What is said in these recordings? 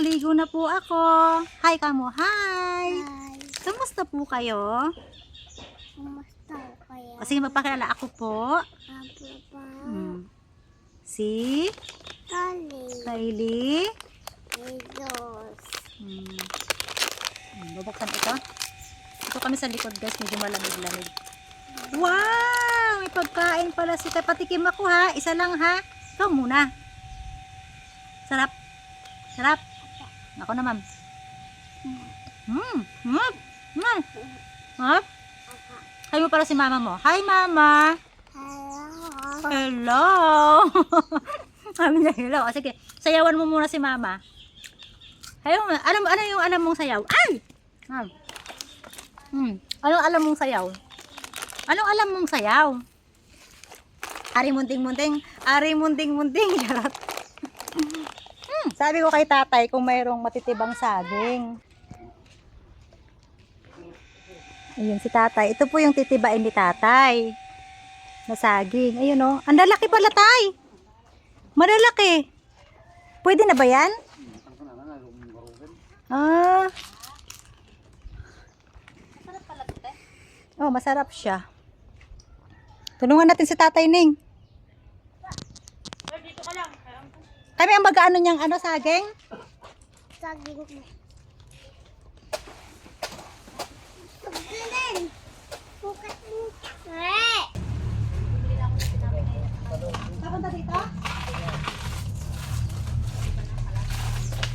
nakaligo na po ako. Hi kamo, hi. Hi. Kamusta po kayo? Kumusta kayo? O sige, magpakilala ako po. Apo pa. Hmm. Si Kali. Kylie. Idos. Hmm. Hmm, Bubuksan ito. Ito kami sa likod guys, medyo malamig-lamig. Wow! May pagkain pala si Tay. Patikim ako ha. Isa lang ha. Ikaw muna. Sarap. Sarap. Ako na ma'am. Hmm. Hmm. Hmm. Ha? Hi mo para si mama mo. Hi mama. Hello. Hello. Niya hello. O, sige, sayawan mo muna si mama. Ayaw, ano, ano yung alam mong sayaw? Ay! Ma'am. Hmm. Anong alam mong sayaw? Anong alam mong sayaw? Ari munting-munting, ari munting-munting. Charot. Sabi ko kay tatay kung mayroong matitibang saging. Ayun si tatay. Ito po yung titibain ni tatay na saging. Ayun oh. Ang lalaki pala tay. Malalaki. Pwede na ba yan? Ah. Oh, masarap siya. Tulungan natin si Tatay Ning. Kami ang mag-ano niyang ano saging? Saging. Papunta dito?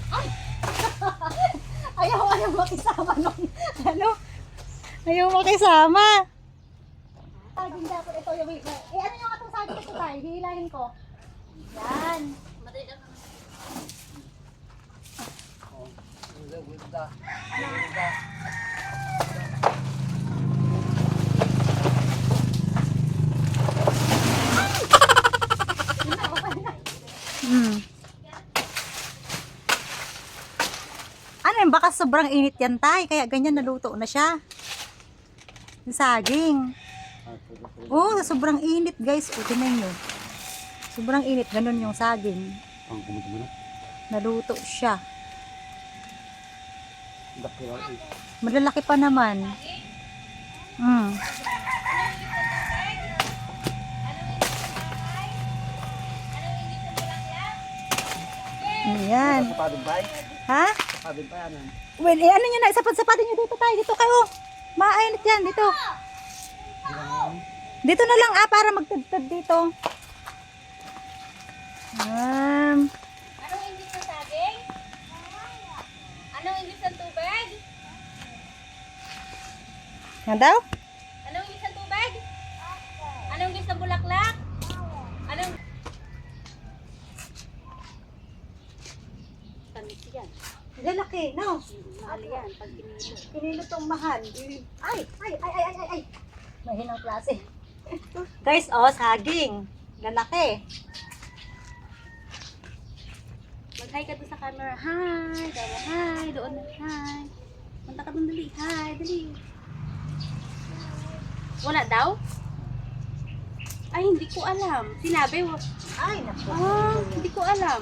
Ay! ayaw, ayaw makisama nung, ano? Ayaw makisama. Saging dapat ito yung, eh ano yung atong saging ito tayo? Hihilahin ko. Yan. Hmm. Ano yun? Baka sobrang init yan, tay. Kaya ganyan naluto na siya. Saging. Oh, sobrang init, guys. O, tingnan nyo. Sobrang init. Ganun yung saging. Ang kumita mo na. Naluto siya. Malalaki pa naman. Hmm. Ayan. Ha? Ano. Well, eh, ano nyo na, sapat-sapatin nyo dito tayo. Dito kayo. Maainit yan, dito. Dito na lang ah, para magtagtag dito. Um, Anong English ng saging? Anong English ng tubig? yan daw? Anong English ng tubig? Anong English ng bulaklak? Anong... Tamis yan. Lalaki, no? Mahal yan pag pinilo. Pinilo tong mahal. Ay, ay, ay, ay, ay, ay. Mahinang klase. Guys, oh, saging. Lalaki. Mag-hi ka doon sa camera. Hi! Dawa, hi! Doon na, hi! Punta ka doon dali. Hi! Dali. Wala daw? Ay, hindi ko alam. Sinabi? Ay, naku. Ah, hindi ko alam.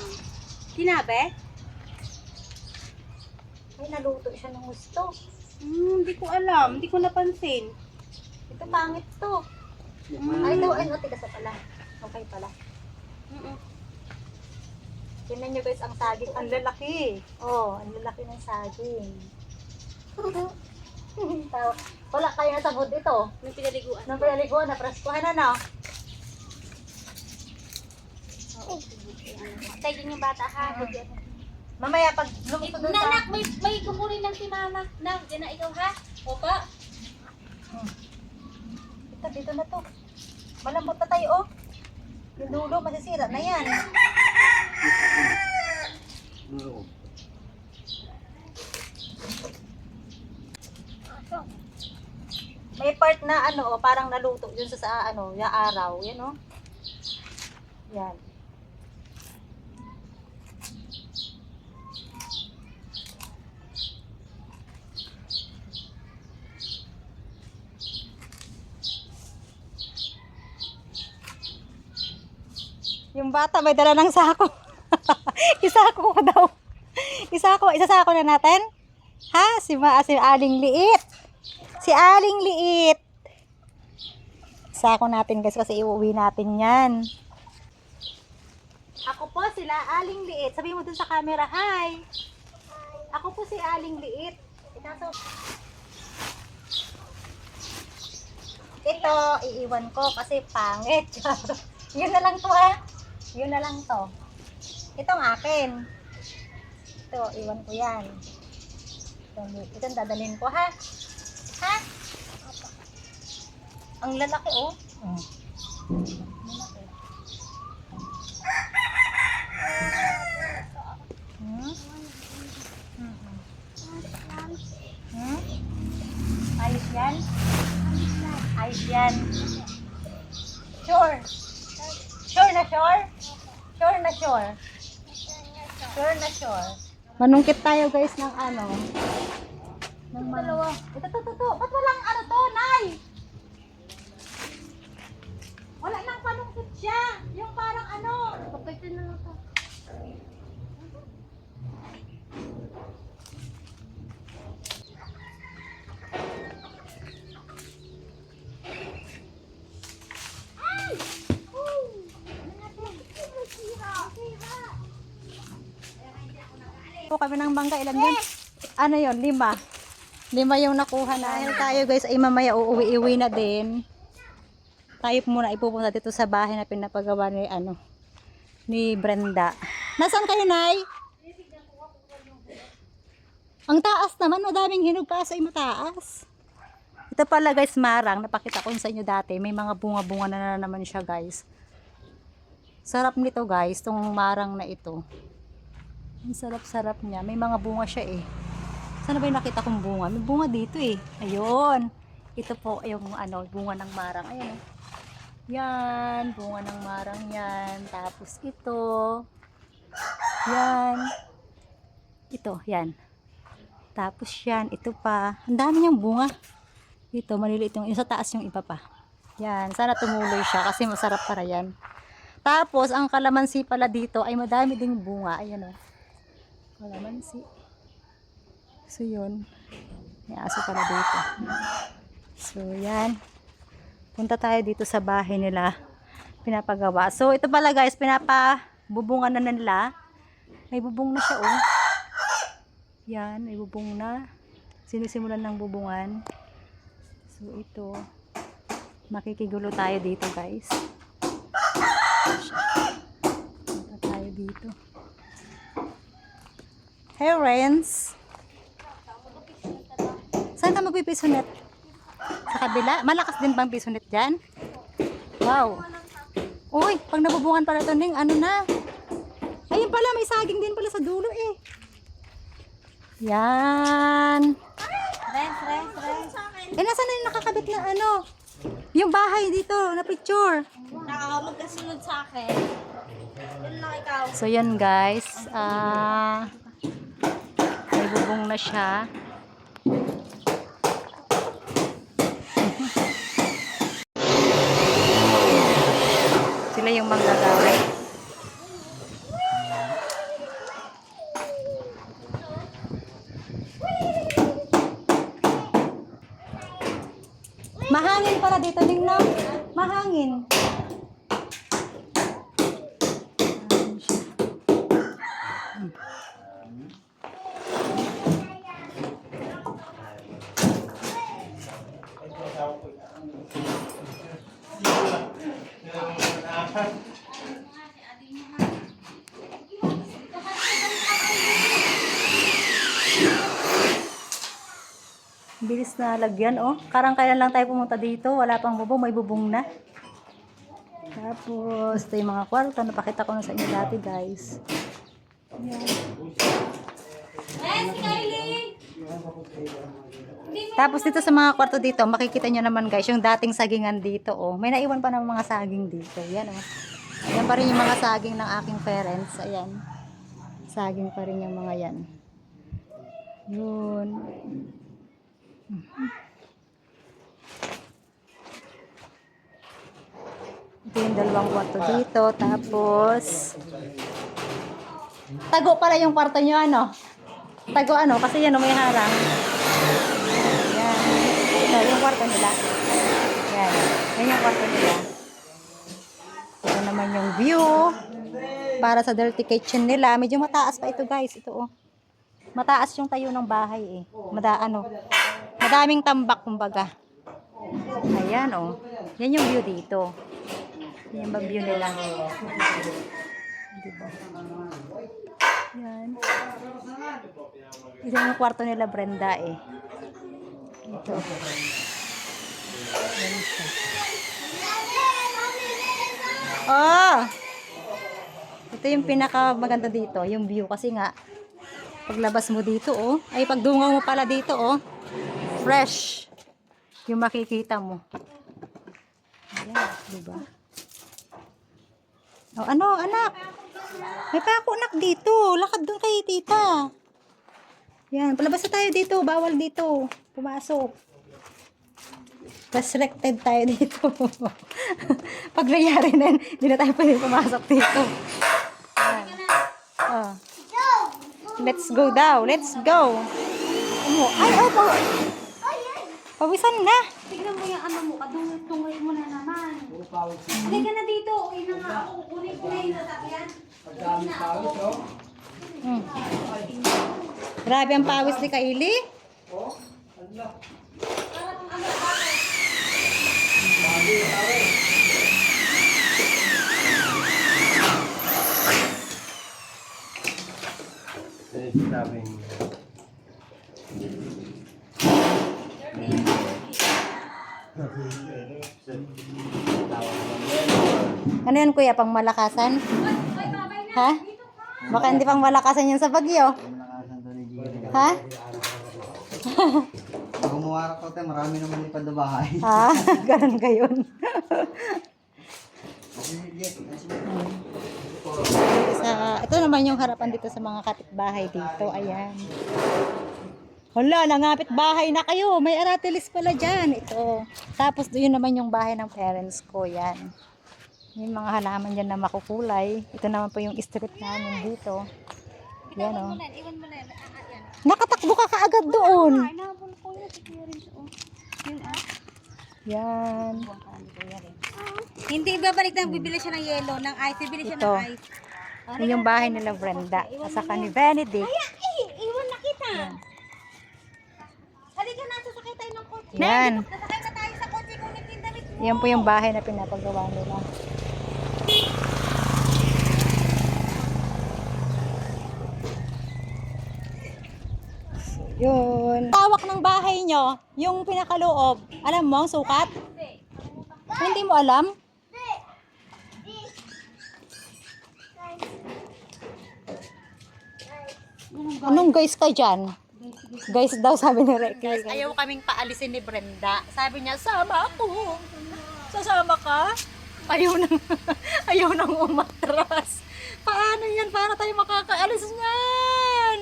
Sinabi? Ay, naluto siya ng gusto. Hmm, hindi ko alam. Hindi ko napansin. Ito pangit to. Ay, daw, ay, no, tigas pala. Okay pala. Mm-mm. Tingnan nyo guys, ang saging. Ang lalaki. Oh, ang lalaki ng saging. Wala kaya sa food ito. May pinaliguan. Nung pinaliguan, napraskuhan na no? Tayo din yung bata ha. Mamaya pag lumuto doon sa... Nanak, may, may kukunin lang si mama. Na, yan na ikaw ha. Opa. Ito, dito na to. Malambot na tayo, oh. Yung dulo, masisira na yan. Ano? May part na ano, oh, parang naluto dun sa, sa ano, yung araw. Yan, oh. Yan. Yung bata may dala ng sako. Isako ko daw. Isa ko, isa sa ako na natin. Ha? Si, ma, si Aling Liit. Si Aling Liit. Isa ko natin guys kasi iuwi natin yan. Ako po sila Aling Liit. Sabi mo dun sa camera, hi. Ako po si Aling Liit. Itaso. Ito, iiwan ko kasi pangit. Yun na lang to ha. Yun na lang to. Itong akin. Ito, iwan ko yan. Ito, ito ang dadalhin ko ha. Ha? Ang lalaki oh. Lalaki. Hmm? Mhm. Hmm? Ayos yan? Ayos yan. Sure. Sure na sure? Sure na sure? Sure na sure. Manungkit tayo guys ng ano. Ng dalawa. Ito, ito, ito. Ba't walang ano to, Nay? Wala nang panungkit siya. Yung parang ano. Papitin na lang to. Po kami ng bangka. Ilan yun? Ano yun? Lima. Lima yung nakuha na. Dahil tayo guys ay mamaya uuwi-iwi na din. Tayo muna ipupunta dito sa bahay na pinapagawa ni ano ni Brenda. Nasaan kayo, Nay? Ang taas naman, madaming hinog pa sa mataas. Ito pala guys, marang. Napakita ko sa inyo dati. May mga bunga-bunga na, na naman siya guys. Sarap nito guys, tong marang na ito. Ang sarap-sarap niya. May mga bunga siya eh. Sana ba nakita kong bunga? May bunga dito eh. Ayun. Ito po yung ano, bunga ng marang. Ayan oh. Yan, bunga ng marang yan. Tapos ito. Yan. Ito, yan. Tapos yan, ito pa. Ang dami niyang bunga. Ito, maliliit yung, yung sa taas yung iba pa. Yan, sana tumuloy siya kasi masarap para yan. Tapos, ang kalamansi pala dito ay madami ding bunga. Ayan o. Kalamansi. So, yun. May aso pala dito. So, yan. Punta tayo dito sa bahay nila. Pinapagawa. So, ito pala guys, pinapabubungan na nila. May bubong na siya oh. Yan, may bubong na. Sinisimulan ng bubungan. So, ito. Makikigulo tayo dito guys. Punta tayo dito. Renz. Saan ka magpipisonet? Sa kabila? Malakas din bang pisonet dyan? Wow. Uy, pag nabubungan pala ito, Ning, ano na? Ayun pala, may saging din pala sa dulo eh. Yan. Rens, rens, rens. Eh, nasa na yung nakakabit na ano? Yung bahay dito, na picture. Nakakamagkasunod sa akin. Yun lang ikaw. So, yan guys. Ah, may bubong na siya. Sila yung manggagawa. Na lagyan, oh. Karang kailan lang tayo pumunta dito. Wala pang bubong, may bubong na. Tapos, ito yung mga kwarto. Napakita ko na sa inyo dati, guys. Yan. Tapos dito sa mga kwarto dito, makikita nyo naman guys, yung dating sagingan dito, oh. May naiwan pa ng mga saging dito. Yan, oh. Yan pa rin yung mga saging ng aking parents. Ayan. Saging pa rin yung mga yan. Yun. Ito yung dalawang kwarto dito. Tapos, Tago pala yung kwarto nyo, ano? Tago ano? Kasi yan, may harang. Yan. Ito, yung kwarto nila. Yan. Yan yung kwarto nila. Ito naman yung view. Para sa dirty kitchen nila. Medyo mataas pa ito, guys. Ito, oh. Mataas yung tayo ng bahay, eh. Mada, ano. Madaming tambak, kumbaga. Ayan, oh. Yan yung view dito. Yan yung view nila. Diba? Yan. Ito yung kwarto nila Brenda eh. Ito. Yan siya. Oh! Ito yung pinaka maganda dito, yung view kasi nga paglabas mo dito oh, ay pagdungaw mo pala dito oh, fresh yung makikita mo. Ayan, diba? Oh, ano, anak? May pako anak dito. Lakad doon kay tita. Yan, palabas tayo dito. Bawal dito. Pumasok. Restricted tayo dito. Pag nangyari na yun, hindi na tayo pwede pumasok dito. Yan. Oh. Let's go daw. Let's go. Ay, ay, ay. Pawisan na. Tignan mo yung ano mo, kadungay mo na naman. Halika na dito. Okay na nga ako. Kukunin ko na yung sasakyan. Hmm. Grabe ang pawis ni Kaili. Eh, sinabing, Ano yan kuya, pang malakasan? Ha? Baka hindi pang malakasan yan sa bagyo. Ha? Gumawa ko tayo, marami naman ipad na bahay. Ha? Ganun gayon. sa, ito naman yung harapan dito sa mga kapitbahay dito. Ayan. Hala, nangapit bahay na kayo. May aratilis pala dyan. Ito. Tapos yun naman yung bahay ng parents ko. Yan. Yung mga halaman dyan na makukulay. Ito naman po yung street namin dito. Yan o. Yan. Ah, ah, yan. Nakatakbo ka kaagad doon. Yun ah. Yan. Hindi babalik na bibili siya ng yellow, ng ice. Bibili siya Ito. ng ice. Yun yung bahay nila Brenda. Kasaka ni Benedict. Ay, iwan na kita. Halika na, sasakay tayo ng kotse. Yan. Sasakay na tayo sa kotse kung nagtindamit mo. Yan po yung bahay na pinapagawa nila. So, yun. Tawak ng bahay nyo, yung pinakaloob. Alam mo ang sukat? Hindi mo alam? Anong guys ka dyan? Guys daw sabi ni Rex. Ayaw kaming paalisin ni Brenda. Sabi niya, sama ako. Sasama ka? Ayaw nang, ayaw nang umatras. Paano yan? Paano tayo makakaalis niyan?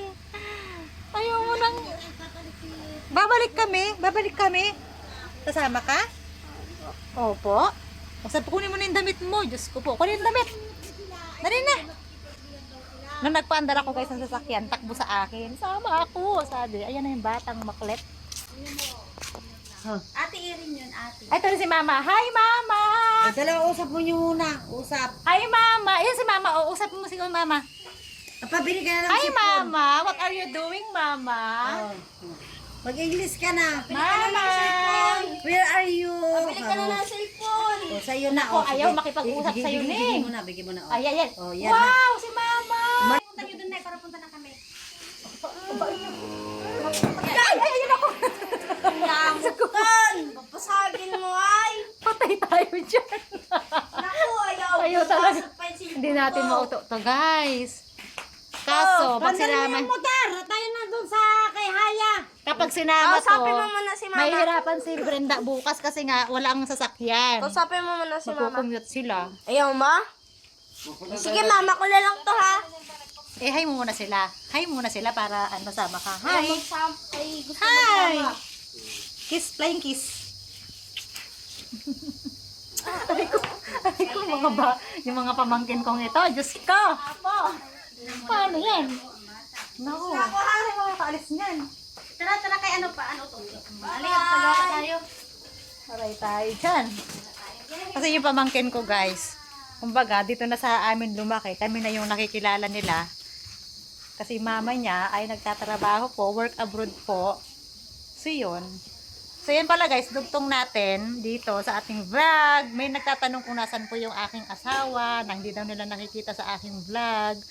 Ayaw mo nang... Babalik kami. Babalik kami. Sasama ka? Opo. Sabi, kunin mo na yung damit mo. Diyos ko po. Kunin yung damit. Dali na. Nung nagpaandar ako guys ng sasakyan, takbo sa akin. Sama ako, sabi. Ayan na yung batang maklet. Ate Erin yun, ate. Ay, ito na si Mama. Hi, Mama! Dalawa usap mo niyo muna. Usap. Hi, Mama! Ayan si Mama. O, usap mo si Mama. Pabili ka na ng Hi, sipon. Mama! What are you doing, Mama? Oh. Mag-English ka na. Mama! Where are you? Bili ka na ng cellphone. O, sa'yo na. Ako, o, ayaw makipag-usap sa'yo, Ning. Bigay mo na, bigay mo na. Ay, ayan. Oh, yan wow, si Mama! Punta niyo dun na, para punta na kami. Ay, ay, ayun ako! Yamukan! Papasagin mo ay! Patay tayo dyan. Naku, ayaw. Ayaw talaga. Hindi natin ko. mauto to, guys. Kaso, pag Pandali mo sinama, motor. Tayo na dun sa kay Haya. kapag sinama to, Kausapin mo muna si Mama. mahihirapan si Brenda bukas kasi nga walang sasakyan. Kausapin mo muna si Mama. Magkukumute sila. Ayaw ma? Sige mama ko na lang to ha. Eh, hi mo muna sila. Hi muna sila para ano, sama ka. Hi! Hi! Kiss, flying kiss. ay ko, ay ko, mga ba, yung mga pamangkin kong ito, Diyos ko. Apo. Paano yan? Naku. Naku, hari mo kaalis niyan. Tara, tara kay ano pa, ano to? Aliyah, pagkaka tayo. Aray tayo dyan. Kasi yung pamangkin ko guys, kumbaga dito na sa amin lumaki, kami na yung nakikilala nila. Kasi mama niya ay nagtatrabaho po, work abroad po. So yun. So yan pala guys, dugtong natin dito sa ating vlog. May nagtatanong kung nasan po yung aking asawa, na hindi daw nila nakikita sa aking vlog.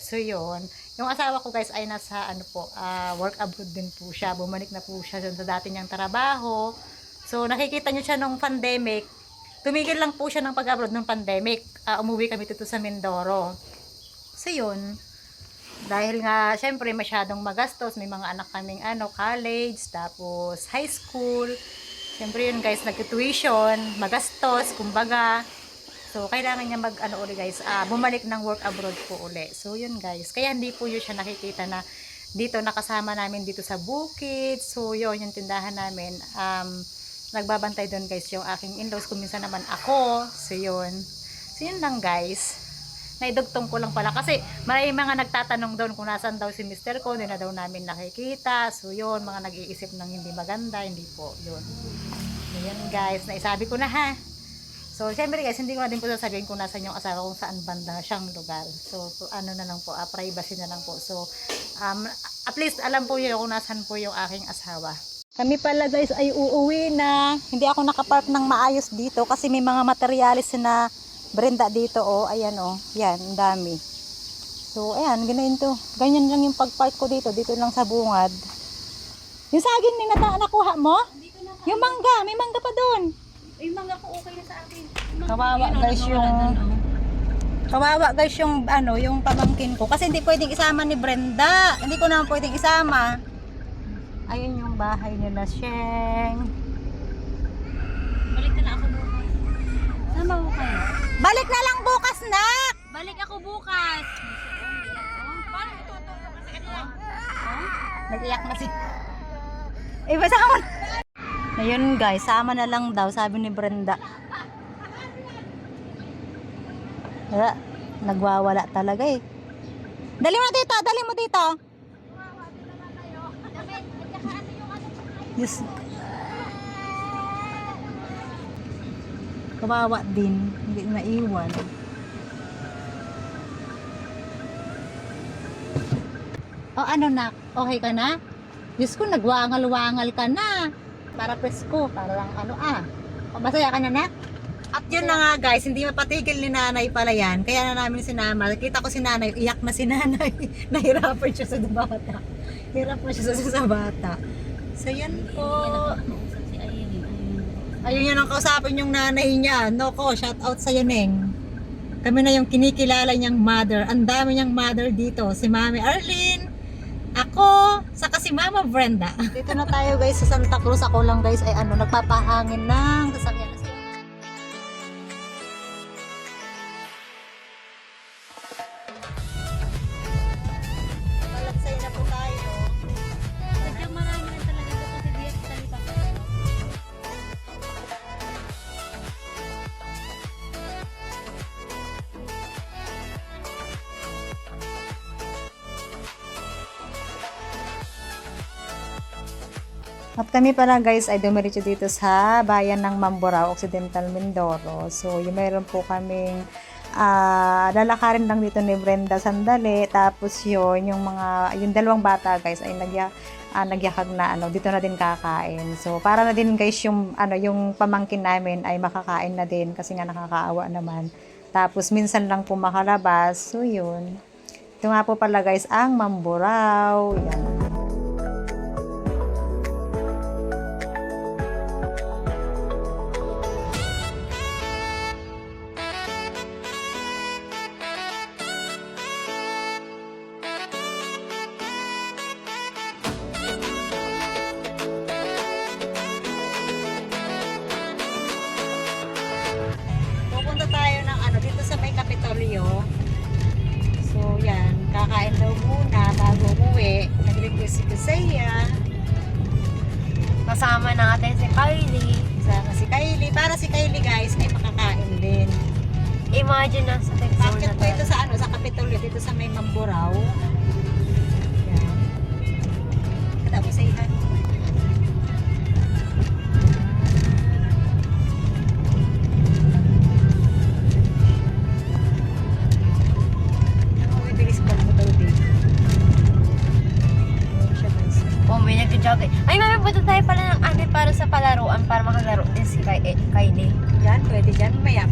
So yun. Yung asawa ko guys ay nasa ano po, ah, work abroad din po siya. Bumalik na po siya sa dati niyang trabaho. So nakikita niyo siya nung pandemic. Tumigil lang po siya ng pag-abroad nung pandemic. Ah, umuwi kami dito sa Mindoro. So yun. Dahil nga, syempre, masyadong magastos. May mga anak kaming ano, college, tapos high school. Syempre yun guys, nag-tuition, magastos, kumbaga. So, kailangan niya mag, ano uli guys, ah, bumalik ng work abroad po uli. So, yun guys. Kaya hindi po yun siya nakikita na dito nakasama namin dito sa bukid. So, yun, yung tindahan namin. Um, nagbabantay doon guys yung aking in-laws. Kung minsan naman ako. So, yun. So, yun lang guys naidugtong ko lang pala kasi marami mga nagtatanong doon kung nasan daw si Mr. ko, na daw namin nakikita. So yun, mga nag-iisip ng hindi maganda, hindi po, yun. Yun guys, naisabi ko na ha. So syempre guys, hindi ko na din po sasabihin kung nasan yung asawa kung saan banda siyang lugar. So, ano na lang po, ah, privacy na lang po. So um, at least alam po yun kung nasan po yung aking asawa. Kami pala guys ay uuwi na. Hindi ako nakapark ng maayos dito kasi may mga materialis na Brenda dito oh, ayan oh, yan, ang dami. So, ayan, ganyan to. Ganyan lang yung pagpark ko dito, dito lang sa bungad. Yung saging ni nata nakuha mo? Yung mangga, may mangga pa doon. Ay, mga ko okay na sa akin. Kawawa guys yung Kawawa guys yung ano, yung pamangkin ko kasi hindi pwedeng isama ni Brenda. Hindi ko naman pwedeng isama. Ayun yung bahay nila, Sheng. Balik na ako bukas. Sama ko kayo. Balik na lang bukas, nak! Balik ako bukas. Paano tutulog kasi kanila? Nag-iyak na si... Eh, basta mo na. Ayun guys, sama na lang daw, sabi ni Brenda. Wala, nagwawala talaga eh. Dali mo dito, dali mo dito. Yes. Kawawa din, hindi naiwan. O ano na, okay ka na? Diyos ko, nagwangal-wangal ka na. Para presko, para lang ano ah. O, masaya ka na na? At yun na nga guys, hindi mapatigil ni nanay pala yan. Kaya na namin sinama. Nakita ko si nanay, iyak na si nanay. Nahirapan siya sa bata. Hirap na siya sa, sa bata. So yan po. Ayun. Yan ang kausapin yung nanay niya. No ko, shout out sa Neng. Kami na yung kinikilala niyang mother. Ang dami niyang mother dito. Si Mami Arlene, ako, saka si Mama Brenda. Dito na tayo guys sa Santa Cruz. Ako lang guys ay ano, nagpapahangin ng sasakyan. At kami pala guys ay dumiretso dito sa bayan ng Mamburao, Occidental Mindoro. So, yung meron po kaming ah lalakarin lang dito ni Brenda sandali. Tapos yun, yung mga, yung dalawang bata guys ay nagya, ah, nagyakag na ano, dito na din kakain. So, para na din guys yung, ano, yung pamangkin namin ay makakain na din kasi nga nakakaawa naman. Tapos, minsan lang po makalabas. So, yun. Ito nga po pala guys, ang Mamburao. Yan. Kay eh, Kylie. Yan, pwede dyan. Maya,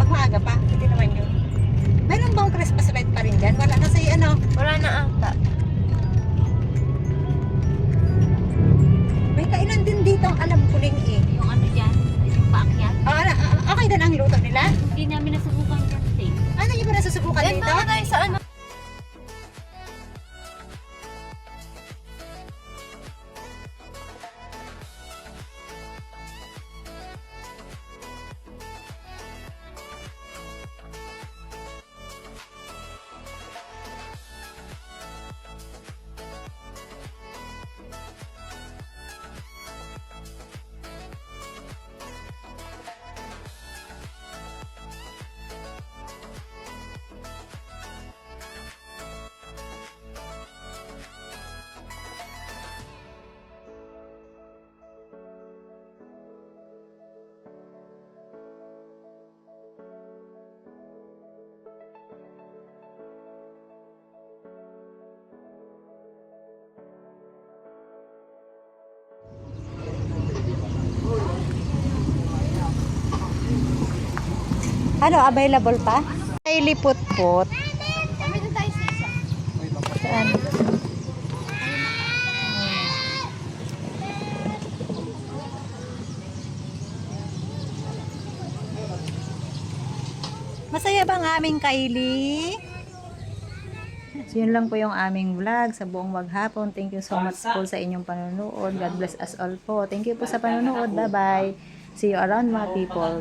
Ano, available pa? Ay, lipot-pot. Saan? Masaya ba ang aming Kylie? So, yun lang po yung aming vlog sa buong maghapon. Thank you so much po sa inyong panonood. God bless us all po. Thank you po sa panonood. Bye-bye. See you around mga people.